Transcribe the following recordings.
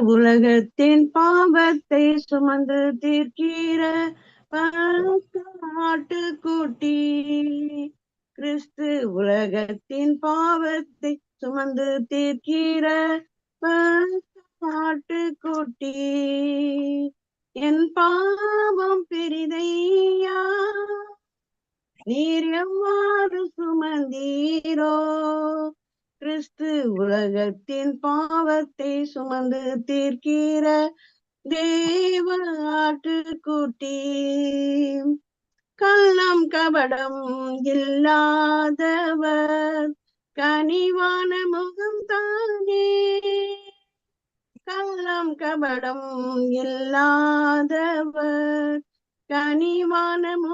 உலகத்தின் பாவத்தை சுமந்து தீர்க்கிற ஆட்டுக்குட்டி கிறிஸ்து உலகத்தின் பாவத்தை சுமந்து தீர்க்கிற ஆட்டுக்குட்டி என் பாவம் பெரிதையா? நீர் எவ்வாறு சுமந்தீரோ? கிறிஸ்து உலகத்தின் பாவத்தை சுமந்து தீர்க்கிற தேவ ஆட்டுக்குட்டி கள்ளம் கபடம் இல்லாதவர். கனிவான முகம் தானே. கள்ளம் கபடம் இல்லாதவர். கனிவான முகம்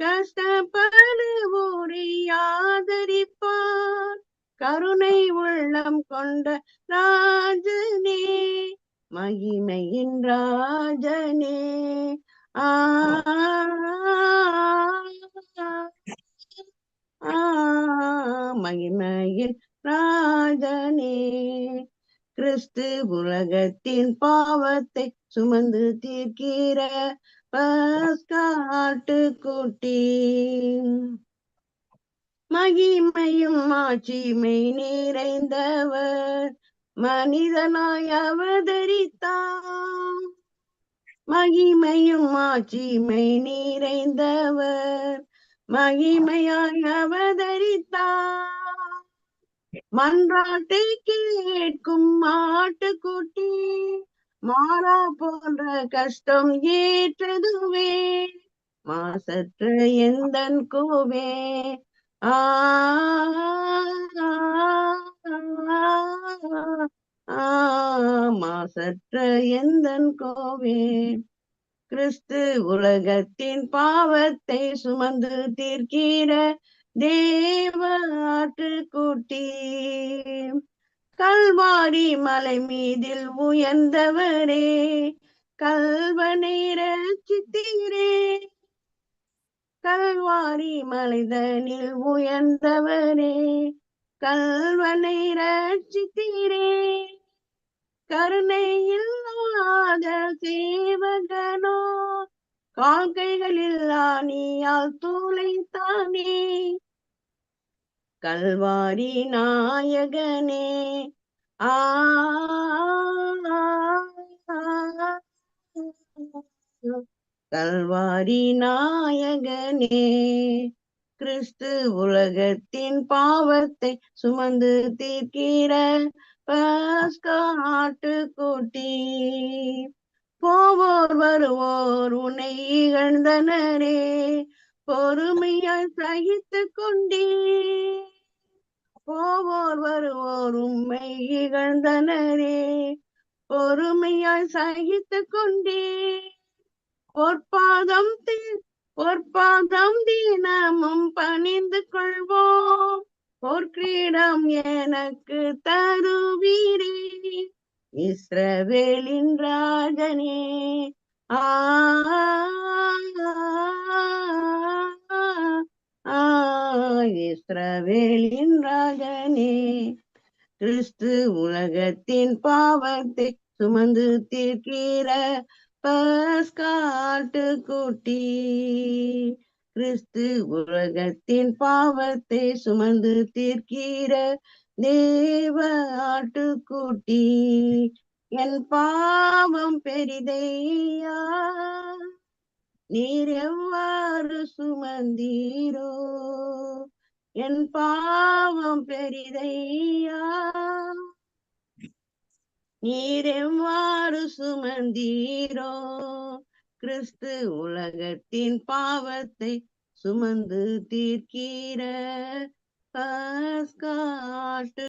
கஷ்டப்படுவோரை ஆதரிப்பார். கருணை உள்ளம் கொண்ட ராஜனே மகிமையின் ராஜனே ஆ மகிமையின் ராஜனே. கிறிஸ்து உலகத்தின் பாவத்தை சுமந்து தீர்க்கிற பஸ்காட்டு குட்டி மகிமையும் ஆட்சிமை நிறைந்தவர். மனிதனாய் அவதரித்தார் மகிமையும் ஆட்சிமை நிறைந்தவர். மகிமையாய் அவதரித்தார் மன்றாட்டை கேட்கும் மாட்டுக்குட்டி மாறா போன்ற கஷ்டம் ஏற்றதுவே மாசற்ற எந்தன் கோவே? ஆ மாசற்ற எந்தன் கோவே? கிறிஸ்து உலகத்தின் பாவத்தை சுமந்து தீர்க்கிற தேவாட்டுக்குட்டி கல்வாரி மலை மீதில் உயர்ந்தவரே கல்வனை ரசித்தீரே கல்வாரி மலைதனில் உயர்ந்தவரே கல்வனை ரசித்தீரே கருணை இல்லாத சேவகனோ கால்கைகளில் ஆணியால் தூளைத்தானே. கல்வாரி நாயகனே. ஆ கல்வாரி நாயகனே. கிறிஸ்து உலகத்தின் பாவத்தை சுமந்து தீர்க்கிற பஸ்காட்டு கூட்டி. போவோர் வருவோர் உன்னை இகழ்ந்தனரே. பொறுமையால் சகித்து கொண்டே போவோர் வருவோர் உண்மை இகழ்ந்தனரே. பொறுமையால் சகித்து கொண்டே. பொற்பாதம் பொற்பாதம் தினமும் பணிந்து கொள்வோம். பொற்கிரீடம் எனக்கு தருவீரே. இஸ்ரவேலின் ராஜனே. ஆ இஸ்ரவேலின் ராஜனே. கிறிஸ்து உலகத்தின் பாவத்தை சுமந்து தீர்க்கிற பஸ்காட்டு குட்டி கிறிஸ்து உலகத்தின் பாவத்தை சுமந்து தீர்க்கிற தேவ ஆட்டுக்குட்டி. என் பாவம் பெரிதையா நீர் எவ்வாறு சுமந்தீரோ? என் பாவம் பெரிதையா? நீரெவ்வாறு சுமந்தீரோ? கிறிஸ்து உலகத்தின் பாவத்தை சுமந்து தீர்க்கிற காட்டு